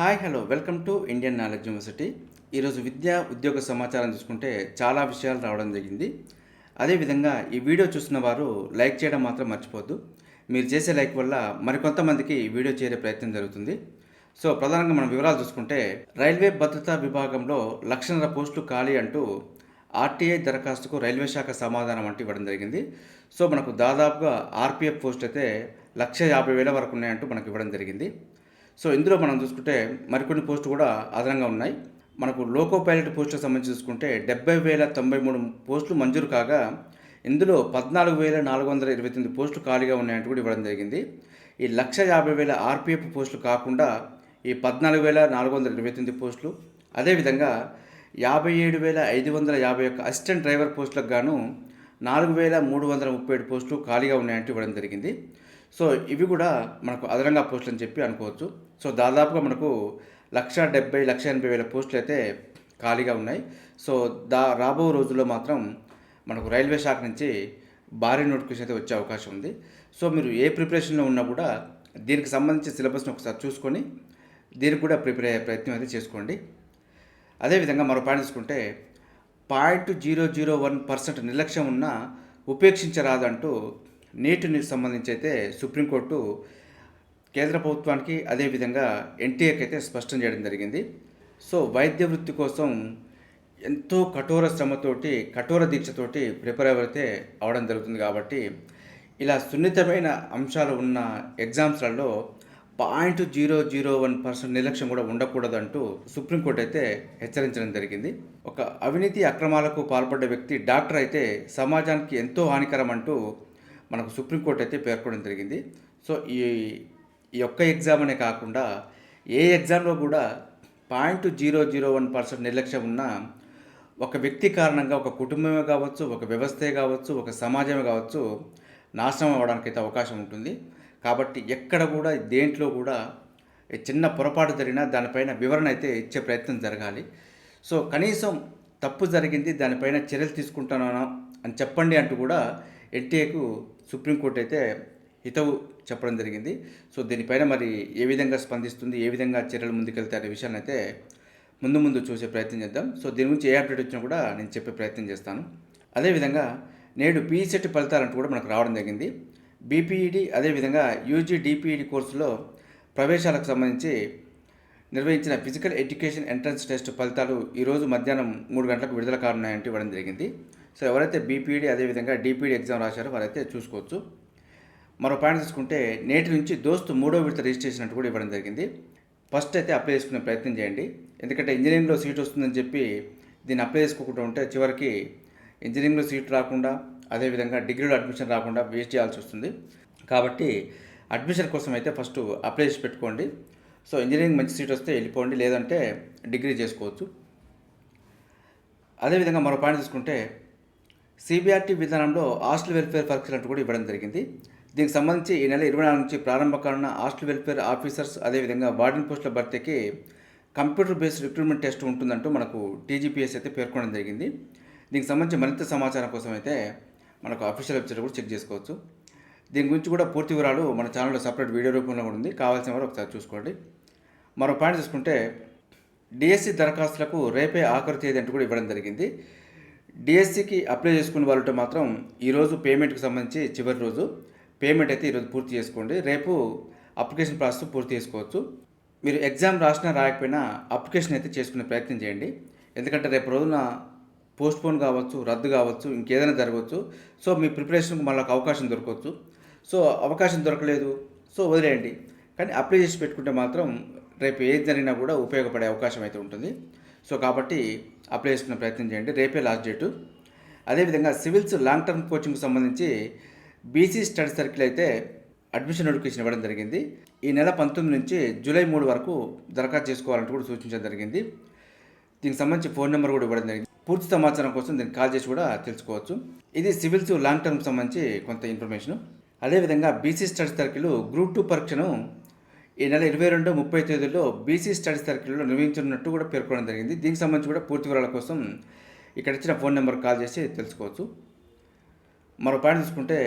Hi hello. Welcome to Indian knowledge university. ఈరోజు విద్యా ఉద్యోగ సమాచారం చూసుకుంటే చాలా విషయాలు రావడం జరిగింది. అదేవిధంగా ఈ వీడియో చూస్తున్న వారు లైక్ చేయడం మాత్రం మర్చిపోద్దు మీరు చేసే లైక్ వల్ల మరికొంతమందికి ఈ వీడియో చేరే ప్రయత్నం జరుగుతుంది. సో ప్రధానంగా మనం వివరాలు చూసుకుంటే రైల్వే భద్రతా విభాగంలో లక్షన్నర పోస్టులు ఖాళీ అంటూ ఆర్టీఐ దరఖాస్తుకు రైల్వే శాఖ సమాధానం అంటూ ఇవ్వడం జరిగింది. సో మనకు దాదాపుగా ఆర్పిఎఫ్ పోస్ట్ అయితే లక్ష యాభై వేల వరకు ఉన్నాయంటూ మనకు ఇవ్వడం జరిగింది. సో ఇందులో మనం చూసుకుంటే మరికొన్ని పోస్టులు కూడా అదనంగా ఉన్నాయి. మనకు లోకో పైలట్ పోస్టులకు సంబంధించి చూసుకుంటే డెబ్బై వేల తొంభై మూడు పోస్టులు మంజూరు కాగా ఇందులో పద్నాలుగు వేల నాలుగు వందల ఇరవై తొమ్మిది పోస్టులు ఖాళీగా ఉన్నాయంటూ కూడా ఇవ్వడం జరిగింది. ఈ లక్ష యాభై వేల ఆర్పిఎఫ్ పోస్టులు కాకుండా ఈ పద్నాలుగు వేల నాలుగు వందల ఇరవై తొమ్మిది పోస్టులు అదేవిధంగా యాభై ఏడు వేల ఐదు వందల యాభై ఒక్క అసిస్టెంట్ డ్రైవర్ పోస్టులకు గాను నాలుగు వేల మూడు వందల ముప్పై ఏడు పోస్టులు ఖాళీగా ఉన్నాయంటూ ఇవ్వడం జరిగింది. సో ఇవి కూడా మనకు అదనంగా పోస్టులు అని చెప్పి అనుకోవచ్చు. సో దాదాపుగా మనకు లక్ష డెబ్బై లక్ష ఎనభై వేల పోస్టులు అయితే ఖాళీగా ఉన్నాయి. సో దా రాబో రోజుల్లో మాత్రం మనకు రైల్వే శాఖ నుంచి భారీ నోటిఫికేషన్ అయితే వచ్చే అవకాశం ఉంది. సో మీరు ఏ ప్రిపరేషన్లో ఉన్నా కూడా దీనికి సంబంధించి సిలబస్ని ఒకసారి చూసుకొని దీనికి కూడా ప్రిపేర్ అయ్యే ప్రయత్నం అయితే చేసుకోండి. అదేవిధంగా మరో పాయింట్ తీసుకుంటే point zero zero one percent నిర్లక్ష్యం ఉన్నా ఉపేక్షించరాదంటూ నీటిని సంబంధించి అయితే సుప్రీంకోర్టు కేంద్ర ప్రభుత్వానికి అదేవిధంగా ఎన్టీఏకి అయితే స్పష్టం చేయడం జరిగింది. సో వైద్య వృత్తి కోసం ఎంతో కఠోర శ్రమతోటి కఠోర దీక్షతోటి ప్రిపేర్ అయితే అవడం జరుగుతుంది కాబట్టి ఇలా సున్నితమైన అంశాలు ఉన్న ఎగ్జామ్స్లలో point zero zero one percent నిర్లక్ష్యం కూడా ఉండకూడదంటూ సుప్రీంకోర్టు అయితే హెచ్చరించడం జరిగింది. ఒక అవినీతి అక్రమాలకు పాల్పడ్డ వ్యక్తి డాక్టర్ అయితే సమాజానికి ఎంతో హానికరం అంటూ మనకు సుప్రీంకోర్టు అయితే పేర్కొనడం జరిగింది. సో ఈ ఈ ఒక్క ఎగ్జామ్ అనే కాకుండా ఏ ఎగ్జామ్లో కూడా point zero zero one percent నిర్లక్ష్యం ఉన్నా ఒక వ్యక్తి కారణంగా ఒక కుటుంబమే కావచ్చు ఒక వ్యవస్థే కావచ్చు ఒక సమాజమే కావచ్చు నాశనం అవ్వడానికి అయితే అవకాశం ఉంటుంది. కాబట్టి ఎక్కడ కూడా దేంట్లో కూడా చిన్న పొరపాటు జరిగినా దానిపైన వివరణ అయితే ఇచ్చే ప్రయత్నం జరగాలి. సో కనీసం తప్పు జరిగింది దానిపైన చర్యలు తీసుకుంటున్నాను అని చెప్పండి అంటూ కూడా ఎన్టీఏకు సుప్రీంకోర్టు అయితే హితవు చెప్పడం జరిగింది. సో దీనిపైన మరి ఏ విధంగా స్పందిస్తుంది ఏ విధంగా చర్యలు ముందుకెళ్తాయి అనే విషయాన్ని అయితే ముందు ముందు చూసే ప్రయత్నం చేద్దాం. సో దీని గురించి ఏ అప్డేట్ వచ్చినా కూడా నేను చెప్పే ప్రయత్నం చేస్తాను. అదేవిధంగా నేడు పీఈసెట్ ఫలితాలంటూ కూడా మనకు రావడం జరిగింది. బీపీఈడి అదేవిధంగా యూజీ డిపిఈడి కోర్సులో ప్రవేశాలకు సంబంధించి నిర్వహించిన ఫిజికల్ ఎడ్యుకేషన్ ఎంట్రన్స్ టెస్ట్ ఫలితాలు ఈరోజు మధ్యాహ్నం మూడు గంటలకు విడుదల కానున్నాయంటూ ఇవ్వడం జరిగింది. సో ఎవరైతే బీపీడీ అదేవిధంగా డిపిఈడి ఎగ్జామ్ రాశారో వారైతే చూసుకోవచ్చు. మరో పాయింట్ తీసుకుంటే నేటి నుంచి దోస్తు మూడో విడత రిజిస్ట్రేషన్ అంటూ కూడా ఇవ్వడం జరిగింది. ఫస్ట్ అయితే అప్లై చేసుకునే ప్రయత్నం చేయండి. ఎందుకంటే ఇంజనీరింగ్లో సీట్ వస్తుందని చెప్పి దీన్ని అప్లై చేసుకోకుండా ఉంటే చివరికి ఇంజనీరింగ్లో సీట్ రాకుండా అదేవిధంగా డిగ్రీలో అడ్మిషన్ రాకుండా వేస్ట్ చేయాల్సి వస్తుంది. కాబట్టి అడ్మిషన్ కోసం అయితే ఫస్ట్ అప్లై చేసి పెట్టుకోండి. సో ఇంజనీరింగ్ మంచి సీట్ వస్తే వెళ్ళిపోండి లేదంటే డిగ్రీ చేసుకోవచ్చు. అదేవిధంగా మరో పాయింట్ తీసుకుంటే సిబిఆర్టీ విధానంలో హాస్టల్ వెల్ఫేర్ పరీక్షలు అంటూ కూడా ఇవ్వడం జరిగింది. దీనికి సంబంధించి ఈ నెల ఇరవై నాలుగు నుంచి ప్రారంభ కానున్న హాస్టల్ వెల్ఫేర్ ఆఫీసర్స్ అదేవిధంగా వార్డెన్ పోస్టుల భర్తీకి కంప్యూటర్ బేస్డ్ రిక్రూట్మెంట్ టెస్ట్ ఉంటుందంటూ మనకు టీజీపీఎస్ అయితే పేర్కొనడం జరిగింది. దీనికి సంబంధించి మరింత సమాచారం కోసం అయితే మనకు అఫీషియల్ వెబ్సైట్ కూడా చెక్ చేసుకోవచ్చు. దీని గురించి కూడా పూర్తి వివరాలు మన ఛానల్లో సపరేట్ వీడియో రూపంలో కూడా ఉంది. కావాల్సిన వారు ఒకసారి చూసుకోండి. మరో పాయింట్ చూసుకుంటే డిఎస్సి దరఖాస్తులకు రేపే ఆఖరి తేదీ అంటూ కూడా ఇవ్వడం జరిగింది. డిఎస్సికి అప్లై చేసుకున్న వాళ్ళతో మాత్రం ఈరోజు పేమెంట్కి సంబంధించి చివరి రోజు. పేమెంట్ అయితే ఈరోజు పూర్తి చేసుకోండి. రేపు అప్లికేషన్ ప్రాసెస్ పూర్తి చేసుకోవచ్చు. మీరు ఎగ్జామ్ రాసినా రాయకపోయినా అప్లికేషన్ అయితే చేసుకునే ప్రయత్నం చేయండి. ఎందుకంటే రేపు రోజున పోస్ట్పోన్ కావచ్చు రద్దు కావచ్చు ఇంకేదైనా జరగవచ్చు. సో మీ ప్రిపరేషన్కి మళ్ళీ ఒక అవకాశం దొరకవచ్చు. సో అవకాశం దొరకలేదు. సో వదిలేయండి. కానీ అప్లై చేసి పెట్టుకుంటే మాత్రం రేపు ఏది జరిగినా కూడా ఉపయోగపడే అవకాశం అయితే ఉంటుంది. సో కాబట్టి అప్లై చేసుకునే ప్రయత్నం చేయండి. రేపే లాస్ట్ డేటు. అదేవిధంగా సివిల్స్ లాంగ్ టర్మ్ కోచింగ్కి సంబంధించి బీసీ స్టడీ సర్కిల్ అయితే అడ్మిషన్ నోటిఫికేషన్ ఇవ్వడం జరిగింది. ఈ నెల పంతొమ్మిది నుంచి జూలై మూడు వరకు దరఖాస్తు చేసుకోవాలంటూ కూడా సూచించడం జరిగింది. దీనికి సంబంధించి ఫోన్ నెంబర్ కూడా ఇవ్వడం జరిగింది. పూర్తి సమాచారం కోసం దీన్ని కాల్ చేసి కూడా తెలుసుకోవచ్చు. ఇది సివిల్స్ లాంగ్ టర్మ్ సంబంధించి కొంత ఇన్ఫర్మేషన్. అదేవిధంగా BC study circle group two పరీక్షను ఈ నెల ఇరవై రెండు ముప్పై తేదీలో బీసీ స్టడీ సర్కిల్లో నిర్వహించనున్నట్టు కూడా పేర్కొనడం జరిగింది. దీనికి సంబంధించి కూడా పూర్తి వివరాల కోసం ఇక్కడ ఇచ్చిన ఫోన్ నెంబర్ కాల్ చేసి తెలుసుకోవచ్చు. మరో పాయింట్ చూసుకుంటే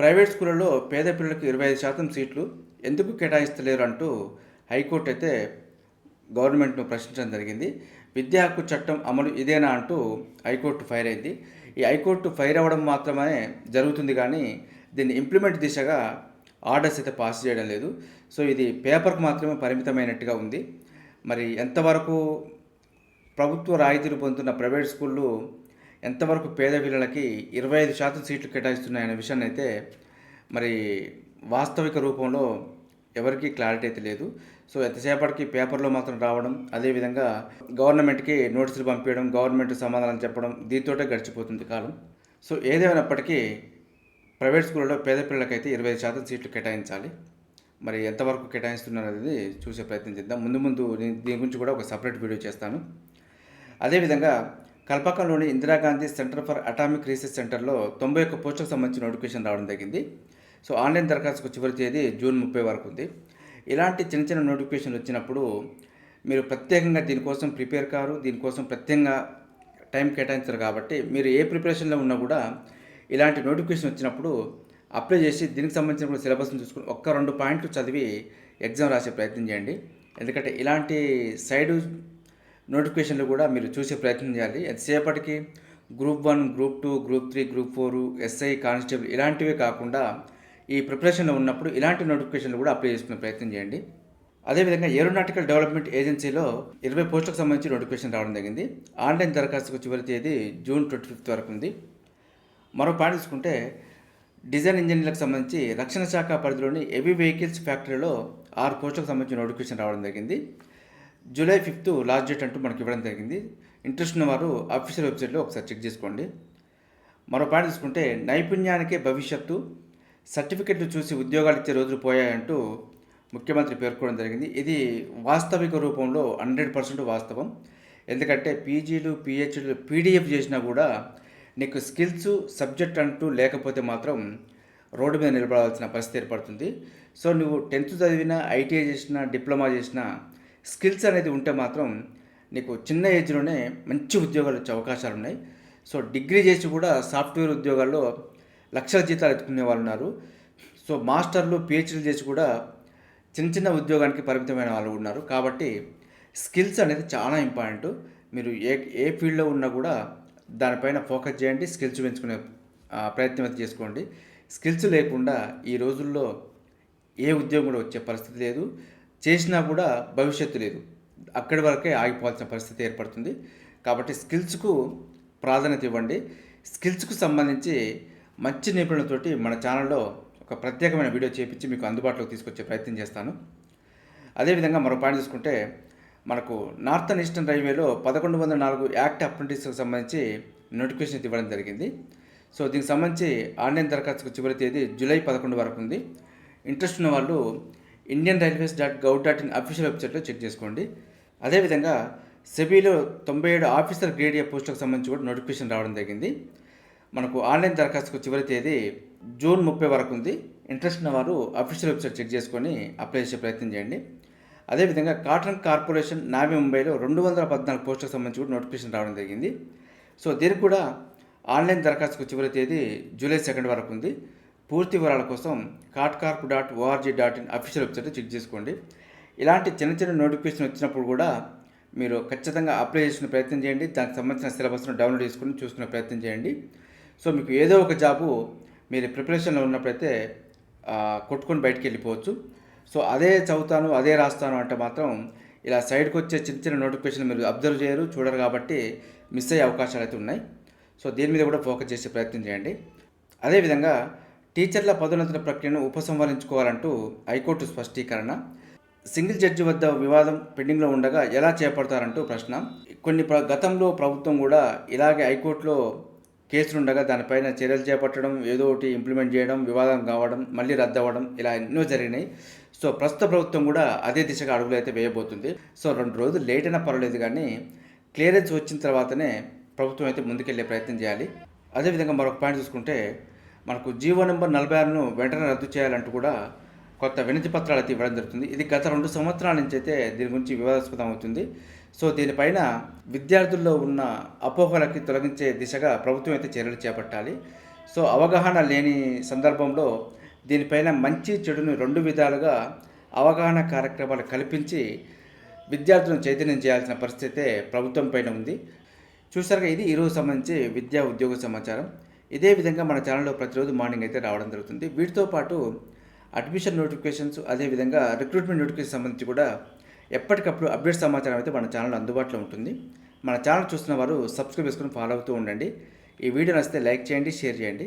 ప్రైవేట్ స్కూళ్ళలో పేద పిల్లలకు ఇరవై ఐదు శాతం సీట్లు ఎందుకు కేటాయిస్తలేరు అంటూ హైకోర్టు అయితే గవర్నమెంట్ను ప్రశ్నించడం జరిగింది. విద్యా హక్కు చట్టం అమలు ఇదేనా అంటూ హైకోర్టు ఫైర్ అయింది. ఈ హైకోర్టు ఫైర్ అవ్వడం మాత్రమే జరుగుతుంది కానీ దీన్ని ఇంప్లిమెంట్ దిశగా ఆర్డర్స్ అయితే పాస్ చేయడం లేదు. సో ఇది పేపర్కు మాత్రమే పరిమితమైనట్టుగా ఉంది. మరి ఎంతవరకు ప్రభుత్వ రాయితీలు పొందుతున్న ప్రైవేట్ స్కూళ్ళు ఎంతవరకు పేద పిల్లలకి ఇరవై ఐదు శాతం సీట్లు కేటాయిస్తున్నాయనే విషయాన్ని అయితే మరి వాస్తవిక రూపంలో ఎవరికీ క్లారిటీ అయితే లేదు. సో ఎంతసేపటికి పేపర్లో మాత్రం రావడం అదేవిధంగా గవర్నమెంట్కి నోటీసులు పంపించడం గవర్నమెంట్ సమాధానం చెప్పడం దీంతోటే గడిచిపోతుంది కాలం. సో ఏదేమైనప్పటికీ ప్రైవేట్ స్కూళ్ళలో పేద పిల్లలకైతే ఇరవై శాతం సీట్లు కేటాయించాలి. మరి ఎంతవరకు కేటాయిస్తున్నారు అనేది చూసే ప్రయత్నం చేద్దాం. ముందు ముందు దీని గురించి కూడా ఒక సపరేట్ వీడియో చేస్తాను. అదేవిధంగా కల్పకంలోని Indira Gandhi centre for atomic research సెంటర్లో తొంభై ఒక్క పోస్టులకు సంబంధించిన నోటిఫికేషన్ రావడం జరిగింది. సో ఆన్లైన్ దరఖాస్తుకు చివరి తేదీ జూన్ ముప్పై వరకు ఉంది. ఇలాంటి చిన్న చిన్న నోటిఫికేషన్లు వచ్చినప్పుడు మీరు ప్రత్యేకంగా దీనికోసం ప్రిపేర్ కారు దీనికోసం ప్రత్యేకంగా టైం కేటాయించరు కాబట్టి మీరు ఏ ప్రిపరేషన్లో ఉన్నా కూడా ఇలాంటి నోటిఫికేషన్ వచ్చినప్పుడు అప్లై చేసి దీనికి సంబంధించిన సిలబస్ని చూసుకుని ఒక్క రెండు పాయింట్లు చదివి ఎగ్జామ్ రాసే ప్రయత్నం చేయండి. ఎందుకంటే ఇలాంటి సైడ్ నోటిఫికేషన్లు కూడా మీరు చూసే ప్రయత్నం చేయాలి. ఎంతసేపటికి? Group one group two group three group four SI constable ఇలాంటివే కాకుండా ఈ ప్రిపరేషన్లో ఉన్నప్పుడు ఇలాంటి నోటిఫికేషన్లు కూడా అప్లై చేసుకునే ప్రయత్నం చేయండి. అదేవిధంగా ఏరోనాటికల్ డెవలప్మెంట్ ఏజెన్సీలో ఇరవై పోస్టులకు సంబంధించి నోటిఫికేషన్ రావడం జరిగింది. ఆన్లైన్ దరఖాస్తుకు చివరి తేదీ జూన్ ట్వంటీ ఫిఫ్త్ వరకు ఉంది. మరో పాయింట్ డిజైన్ ఇంజనీర్లకు సంబంధించి రక్షణ శాఖ పరిధిలోని హెవీ వెహికల్స్ ఫ్యాక్టరీలో ఆరు పోస్టులకు సంబంధించిన నోటిఫికేషన్ రావడం జరిగింది. జూలై ఫిఫ్త్ లాస్ట్ డేట్ అంటూ మనకి ఇవ్వడం జరిగింది. ఇంట్రెస్ట్ ఉన్న వారు అఫీషియల్ వెబ్సైట్లో ఒకసారి చెక్ చేసుకోండి. మరో పాయింట్ తీసుకుంటే నైపుణ్యానికే భవిష్యత్తు సర్టిఫికెట్లు చూసి ఉద్యోగాలు ఇచ్చే రోజులు పోయాయంటూ ముఖ్యమంత్రి పేర్కొనడం జరిగింది. ఇది వాస్తవిక రూపంలో హండ్రెడ్ పర్సెంట్ వాస్తవం. ఎందుకంటే పీజీలు పిహెచ్డీలు పీడిఎఫ్ చేసినా కూడా నీకు స్కిల్స్ సబ్జెక్ట్ అంటూ లేకపోతే మాత్రం రోడ్డు మీద నిలబడాల్సిన పరిస్థితి ఏర్పడుతుంది. సో నువ్వు టెన్త్ చదివినా ఐటీఐ చేసినా డిప్లొమా చేసినా స్కిల్స్ అనేది ఉంటే మాత్రం నీకు చిన్న ఏజ్లోనే మంచి ఉద్యోగాలు వచ్చే అవకాశాలు ఉన్నాయి. సో డిగ్రీ చేసి కూడా సాఫ్ట్వేర్ ఉద్యోగాల్లో లక్షల జీతాలు ఎత్తుకునే వాళ్ళు ఉన్నారు. సో మాస్టర్లు పిహెచ్డీలు చేసి కూడా చిన్న చిన్న ఉద్యోగానికి పరిమితమైన వాళ్ళు ఉన్నారు. కాబట్టి స్కిల్స్ అనేది చాలా ఇంపార్టెంట్. మీరు ఏ ఏ ఫీల్డ్లో ఉన్నా కూడా దానిపైన ఫోకస్ చేయండి స్కిల్స్ పెంచుకునే ప్రయత్నం అయితే చేసుకోండి. స్కిల్స్ లేకుండా ఈ రోజుల్లో ఏ ఉద్యోగం కూడా వచ్చే పరిస్థితి లేదు. చేసినా కూడా భవిష్యత్తు లేదు. అక్కడి వరకే ఆగిపోవాల్సిన పరిస్థితి ఏర్పడుతుంది. కాబట్టి స్కిల్స్కు ప్రాధాన్యత ఇవ్వండి. స్కిల్స్కు సంబంధించి మంచి నిపుణులతోటి మన ఛానల్లో ఒక ప్రత్యేకమైన వీడియో చేపించి మీకు అందుబాటులోకి తీసుకొచ్చే ప్రయత్నం చేస్తాను. అదేవిధంగా మరో పాయింట్ చూసుకుంటే మనకు నార్థన్ ఈస్టర్న్ రైల్వేలో పదకొండు వందల నాలుగు యాక్ట్ అప్రెంటిస్కి సంబంధించి నోటిఫికేషన్ ఇవ్వడం జరిగింది. సో దీనికి సంబంధించి ఆన్లైన్ దరఖాస్తుకు చివరి తేదీ జూలై పదకొండు వరకు ఉంది. ఇంట్రెస్ట్ ఉన్న వాళ్ళు Indian railways dot gov dot in official వెబ్సైట్లో చెక్ చేసుకోండి. అదేవిధంగా సెబీలో తొంభై ఏడు ఆఫీసర్ గ్రేడ్ ఏ పోస్టులకు సంబంధించి కూడా నోటిఫికేషన్ రావడం జరిగింది. మనకు ఆన్లైన్ దరఖాస్తుకు చివరి తేదీ జూన్ ముప్పై వరకు ఉంది. ఇంట్రెస్ట్ ఉన్న వారు అఫీషియల్ వెబ్సైట్ చెక్ చేసుకొని అప్లై చేసే ప్రయత్నం చేయండి. అదేవిధంగా కాటన్ కార్పొరేషన్ నావీ ముంబైలో రెండు వందల పద్నాలుగు పోస్టులకు సంబంధించి కూడా నోటిఫికేషన్ రావడం జరిగింది. సో దీనికి కూడా ఆన్లైన్ దరఖాస్తుకు చివరి తేదీ జూలై సెకండ్ వరకు ఉంది. పూర్తి వివరాల కోసం cotcorp dot ORG dot in official website check చేసుకోండి. ఇలాంటి చిన్న చిన్న నోటిఫికేషన్ వచ్చినప్పుడు కూడా మీరు ఖచ్చితంగా అప్లై చేసుకునే ప్రయత్నం చేయండి. దానికి సంబంధించిన సిలబస్ను డౌన్లోడ్ చేసుకుని చూసుకునే ప్రయత్నం చేయండి. సో మీకు ఏదో ఒక జాబు మీరు ప్రిపరేషన్లో ఉన్నప్పుడైతే కొట్టుకొని బయటికి వెళ్ళిపోవచ్చు. సో అదే చదువుతాను అదే రాస్తాను అంటే మాత్రం ఇలా సైడ్కి వచ్చే చిన్న చిన్న నోటిఫికేషన్ మీరు అబ్జర్వ్ చేయరు చూడరు కాబట్టి మిస్ అయ్యే అవకాశాలు అయితే ఉన్నాయి. సో దీని మీద కూడా ఫోకస్ చేసే ప్రయత్నం చేయండి. అదేవిధంగా టీచర్ల పదోన్నతుల ప్రక్రియను ఉపసంహరించుకోవాలంటూ హైకోర్టు స్పష్టీకరణ సింగిల్ జడ్జి వద్ద వివాదం పెండింగ్లో ఉండగా ఎలా చేపడతారంటూ ప్రశ్న. కొన్ని ప్ర గతంలో ప్రభుత్వం కూడా ఇలాగే హైకోర్టులో కేసులుండగా దానిపైన చర్యలు చేపట్టడం ఏదో ఒకటి ఇంప్లిమెంట్ చేయడం వివాదం కావడం మళ్ళీ రద్దు అవ్వడం ఇలా ఎన్నో జరిగినాయి. సో ప్రస్తుత ప్రభుత్వం కూడా అదే దిశగా అడుగులు అయితే వేయబోతుంది. సో రెండు రోజులు లేట్ అయినా పర్వాలేదు కానీ క్లియరెన్స్ వచ్చిన తర్వాతనే ప్రభుత్వం అయితే ముందుకెళ్ళే ప్రయత్నం చేయాలి. అదేవిధంగా మరొక పాయింట్ చూసుకుంటే మనకు జీవో నెంబర్ నలభై ఆరును వెంటనే రద్దు చేయాలంటూ కూడా కొత్త వినతి పత్రాలు అయితే ఇవ్వడం జరుగుతుంది. ఇది గత రెండు సంవత్సరాల నుంచి అయితే దీని గురించి వివాదాస్పదం అవుతుంది. సో దీనిపైన విద్యార్థుల్లో ఉన్న అపోహలకి తొలగించే దిశగా ప్రభుత్వం అయితే చర్యలు చేపట్టాలి. సో అవగాహన లేని సందర్భంలో దీనిపైన మంచి చెడును రెండు విధాలుగా అవగాహన కార్యక్రమాలు కల్పించి విద్యార్థులను చైతన్యం చేయాల్సిన పరిస్థితే ప్రభుత్వం పైన ఉంది. చూసారుగా ఇది ఈరోజు సంబంధించి విద్యా ఉద్యోగ సమాచారం. ఇదే విధంగా మన ఛానల్లో ప్రతిరోజు మార్నింగ్ అయితే రావడం జరుగుతుంది. వీటితో పాటు అడ్మిషన్ నోటిఫికేషన్స్ అదేవిధంగా రిక్రూట్మెంట్ నోటిఫికేషన్ సంబంధించి కూడా ఎప్పటికప్పుడు అప్డేట్ సమాచారం అయితే మన ఛానల్ అందుబాటులో ఉంటుంది. మన ఛానల్ చూస్తున్న వారు సబ్స్క్రైబ్ చేసుకుని ఫాలో అవుతూ ఉండండి. ఈ వీడియో నచ్చితే లైక్ చేయండి షేర్ చేయండి.